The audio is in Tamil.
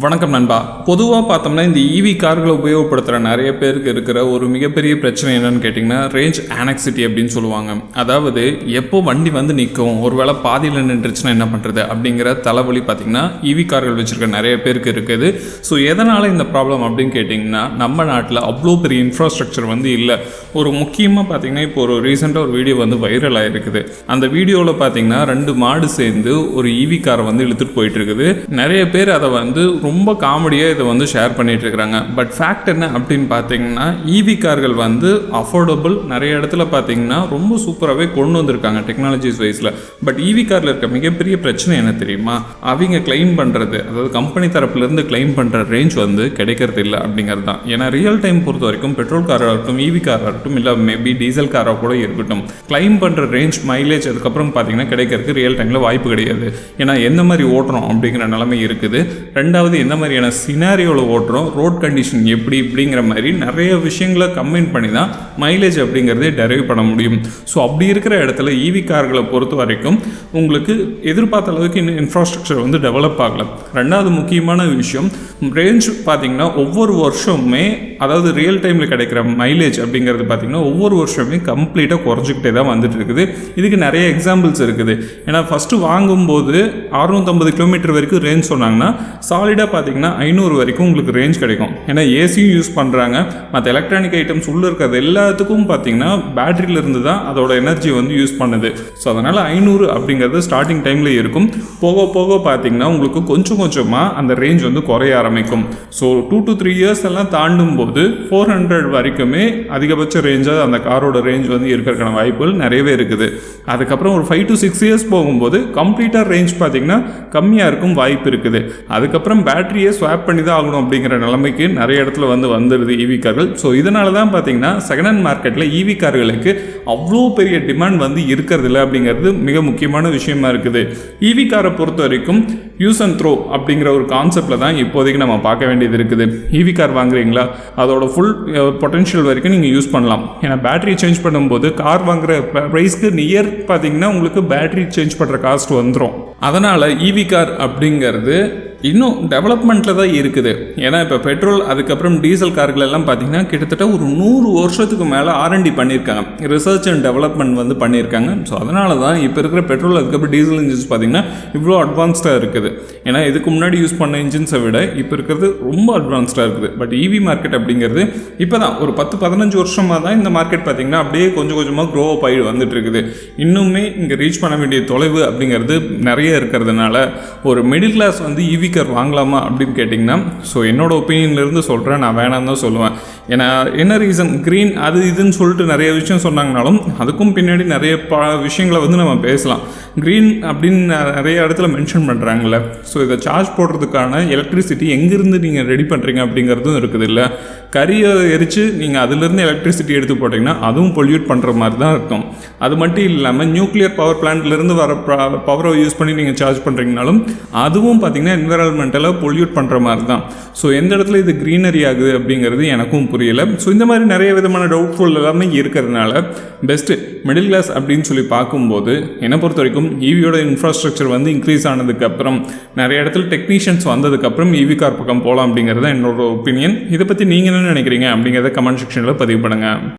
வணக்கம் நண்பா. பொதுவாக பார்த்தோம்னா இந்த இவி கார்களை உபயோகப்படுத்துகிற நிறைய பேருக்கு இருக்கிற ஒரு மிகப்பெரிய பிரச்சனை என்னன்னு கேட்டிங்கன்னா ரேஞ்ச் ஆனக்சிட்டி அப்படின்னு சொல்லுவாங்க. அதாவது எப்போ வண்டி வந்து நிற்கும் ஒருவேளை பாதியில் நின்றுச்சுன்னா என்ன பண்ணுறது அப்படிங்கிற தலைவலி பார்த்திங்கன்னா ஈவி கார்கள் வச்சுருக்க நிறைய பேருக்கு இருக்குது. ஸோ எதனால் இந்த ப்ராப்ளம் அப்படின்னு கேட்டிங்கன்னா நம்ம நாட்டில் அவ்வளோ பெரிய இன்ஃப்ராஸ்ட்ரக்சர் வந்து இல்லை. ஒரு முக்கியமாக பார்த்தீங்கன்னா இப்போ ஒரு ரீசெண்டாக ஒரு வீடியோ வந்து வைரல் ஆகிருக்குது அந்த வீடியோவில் பார்த்தீங்கன்னா ரெண்டு மாடு சேர்ந்து ஒரு ஈவி காரை வந்து இழுத்துட்டு போயிட்டு இருக்குது. நிறைய பேர் அதை வந்து ரொம்ப காமெடியாக இதை வந்து ஷேர் பண்ணிகிட்ருக்குறாங்க பட் ஃபேக்ட் என்ன அப்படின்னு பார்த்தீங்கன்னா ஈவி கார்கள் வந்து அஃபோர்டபுள் நிறைய இடத்துல பார்த்தீங்கன்னா ரொம்ப சூப்பராகவே கொண்டு வந்திருக்காங்க டெக்னாலஜிஸ் வைஸில் பட் ஈவி காரில் இருக்க மிகப்பெரிய பிரச்சனை என்ன தெரியுமா? அவங்க கிளைம் பண்ணுறது அதாவது கம்பெனி தரப்புலேருந்து கிளைம் பண்ணுற ரேஞ்ச் வந்து கிடைக்கிறது இல்லை அப்படிங்கிறது தான். ஏன்னா ரியல் டைம் பொறுத்த வரைக்கும் பெட்ரோல் காராக இருக்கட்டும் இவி காராக இருக்கட்டும் இல்லை மேபி டீசல் காராக கூட இருக்கட்டும் கிளைம் பண்ணுற ரேஞ்ச் மைலேஜ் அதுக்கப்புறம் பார்த்தீங்கன்னா கிடைக்கிறதுக்கு ரியல் டைமில் வாய்ப்பு கிடையாது. ஏன்னா எந்த மாதிரி ஓட்டுறோம் அப்படிங்கிற நிலைமை இருக்குது. ரெண்டாவது எந்த மாதிரியான சினாரியோவில் ஓட்டுறோம் ரோட் கண்டிஷன் எப்படி இப்படிங்கிற மாதிரி நிறைய விஷயங்களை கம்பைன் பண்ணி தான் மைலேஜ் அப்படிங்கிறதே டெரைவ் பண்ண முடியும். ஸோ அப்படி இருக்கிற இடத்துல ஈவி கார்களை பொறுத்த வரைக்கும் உங்களுக்கு எதிர்பார்த்த அளவுக்கு இன்னும் இன்ஃப்ராஸ்ட்ரக்சர் வந்து டெவலப் ஆகலை. ரெண்டாவது முக்கியமான விஷயம் ரேஞ்ச் பார்த்தீங்கன்னா ஒவ்வொரு வருஷமுமே அதாவது ரியல் டைமில் கிடைக்கிற மைலேஜ் அப்படிங்கிறது பார்த்தீங்கன்னா ஒவ்வொரு வருஷமே கம்ப்ளீட்டாக குறைஞ்சிக்கிட்டே தான் வந்துட்டு இருக்குது. இதுக்கு நிறைய எக்ஸாம்பிள்ஸ் இருக்குது. ஏன்னா ஃபஸ்ட்டு வாங்கும்போது அறுநூத்தம்பது கிலோமீட்டர் வரைக்கும் ரேஞ்ச் சொன்னாங்கன்னா சாலிடாக பார்த்தீங்கன்னா ஐநூறு வரைக்கும் உங்களுக்கு ரேஞ்ச் கிடைக்கும். ஏன்னா ஏசியும் யூஸ் பண்ணுறாங்க மற்ற எலக்ட்ரானிக் ஐட்டம்ஸ் உள்ளே இருக்கிறது எல்லாத்துக்கும் பார்த்தீங்கன்னா பேட்டரியிலிருந்து தான் அதோட எனர்ஜி வந்து யூஸ் பண்ணுது. ஸோ அதனால் ஐநூறு அப்படிங்கிறது ஸ்டார்டிங் டைமில் இருக்கும். போக போக பார்த்தீங்கன்னா உங்களுக்கு கொஞ்சம் கொஞ்சமாக அந்த ரேஞ்ச் வந்து குறைய ஆரம்பிக்கும். So two to three years எல்லாம் தாண்டும் போது ஃபோர் ஹண்ட்ரட் வரைக்குமே அதிகபட்ச ரேஞ்சாக அந்த காரோட ரேஞ்ச் வந்து இருக்கிறதுக்கான வாய்ப்புகள் நிறையவே இருக்குது. அதுக்கப்புறம் ஒரு ஃபைவ் டு சிக்ஸ் இயர்ஸ் போகும்போது கம்ப்ளீட்டாக ரேஞ்ச் பார்த்தீங்கன்னா கம்மியாக இருக்கும் வாய்ப்பு இருக்குது. அதுக்கப்புறம் பேட்டரியை ஸ்வாப் பண்ணி தான் ஆகணும் அப்படிங்கிற நிலைமைக்கு நிறைய இடத்துல வந்து வந்துடுது ஈவி கார்கள். ஸோ இதனால தான் பார்த்தீங்கன்னா செகண்ட் ஹேண்ட் மார்க்கெட்டில் இவி கார்களுக்கு அவ்வளோ பெரிய டிமாண்ட் வந்து இருக்கிறது இல்லை அப்படிங்கிறது மிக முக்கியமான விஷயமா இருக்குது. ஈவி காரை பொறுத்த வரைக்கும் யூஸ் அண்ட் த்ரோ அப்படிங்கிற ஒரு கான்செப்டில் தான் இப்போதைக்கு நம்ம பார்க்க வேண்டியது இருக்குது. ஈவி கார் வாங்குறீங்களா? அதோட ஃபுல் பொட்டென்ஷியல் வரைக்கும் நீங்கள் யூஸ் பண்ணலாம். ஏன்னா பேட்டரி சேஞ்ச் பண்ணும்போது கார் வாங்குற ப்ரைஸ்க்கு நியர் பார்த்தீங்கன்னா உங்களுக்கு பேட்டரி சேஞ்ச் பண்ணுற காஸ்ட் வந்துடும் அதனால் ஈவி கார் அப்படிங்கிறது இன்னும் டெவலப்மெண்ட்டில் தான் இருக்குது. ஏன்னா இப்போ பெட்ரோல் அதுக்கப்புறம் டீசல் கார்கள் எல்லாம் பார்த்தீங்கன்னா கிட்டத்தட்ட ஒரு நூறு வருஷத்துக்கு மேலே ஆர்என்டி பண்ணியிருக்காங்க. ரிசர்ச் அண்ட் டெவலப்மெண்ட் வந்து பண்ணியிருக்காங்க. ஸோ அதனால தான் இப்போ இருக்கிற பெட்ரோல் அதுக்கப்புறம் டீசல் இன்ஜின்ஸ் பார்த்தீங்கன்னா இவ்வளோ அட்வான்ஸ்டாக இருக்குது. ஏன்னா இதுக்கு முன்னாடி யூஸ் பண்ண இன்ஜின்ஸை விட இப்போ இருக்கிறது ரொம்ப அட்வான்ஸ்டாக இருக்குது. பட் இவி மார்க்கெட் அப்படிங்கிறது இப்போ தான் ஒரு பத்து பதினஞ்சு வருஷமாக தான் இந்த மார்க்கெட் பார்த்தீங்கன்னா அப்படியே கொஞ்சம் கொஞ்சமாக க்ரோ அப் ஆகி வந்துட்டு இருக்குது இன்னுமே இங்கே ரீச் பண்ண வேண்டிய தொலைவு அப்படிங்கிறது நிறைய இருக்கிறதுனால ஒரு மிடில் கிளாஸ் வந்து இவி ஸ்பீக்கர் வாங்கலாமா அப்படின்னு கேட்டிங்கன்னா ஸோ என்னோட ஒப்பீனியன்லேருந்து சொல்கிறேன் நான் வேணாம் தான் சொல்லுவேன். ஏன்னா என்ன ரீசன் க்ரீன் அது இதுன்னு சொல்லிட்டு நிறைய விஷயம் சொன்னாங்கனாலும் அதுக்கும் பின்னாடி நிறைய ப விஷயங்களை வந்து நம்ம பேசலாம். க்ரீன் அப்படின்னு நிறைய இடத்துல மென்ஷன் பண்ணுறாங்கல்ல ஸோ இதை சார்ஜ் போடுறதுக்கான எலக்ட்ரிசிட்டி எங்கேருந்து நீங்கள் ரெடி பண்ணுறீங்க அப்படிங்கிறதும் இருக்குது இல்லை. கரியை எரித்து நீங்கள் அதுலேருந்து எலக்ட்ரிசிட்டி எடுத்து போட்டிங்கன்னா அதுவும் பொல்யூட் பண்ணுற மாதிரி தான் இருக்கும். அது மட்டும் இல்லாமல் நியூக்ளியர் பவர் பிளான்ட்லேருந்து வர பவரை யூஸ் பண்ணி நீங்கள் சார்ஜ் பண்ணுறீங்கனாலும் அதுவும் பார்த்தீங்கன்னா என்வரான்மெண்ட்டெல்லாம் பொல்யூட் பண்ணுற மாதிரி தான் ஸோ எந்த இடத்துல இது க்ரீனரி ஆகுது அப்படிங்கிறது எனக்கும் புரியலை. ஸோ இந்த மாதிரி நிறைய விதமான டவுட்ஃபுல் எல்லாமே இருக்கிறதுனால பெஸ்ட்டு மிடில் கிளாஸ் அப்படின்னு சொல்லி பார்க்கும்போது என்னை பொறுத்த வரைக்கும் ஈவியோட இன்ஃப்ராஸ்ட்ரக்சர் வந்து இன்க்ரீஸ் ஆனதுக்கப்புறம் நிறைய இடத்துல டெக்னீஷியன்ஸ் வந்ததுக்கப்புறம் ஈவி கார் பக்கம் போகலாம் அப்படிங்கிறது தான் என்னோட ஒப்பீனியன் இதை பற்றி நீங்கள் என்ன நினைக்கிறீங்க அப்படிங்கிறத கமெண்ட் செக்ஷனில் பதிவு பண்ணுங்கள்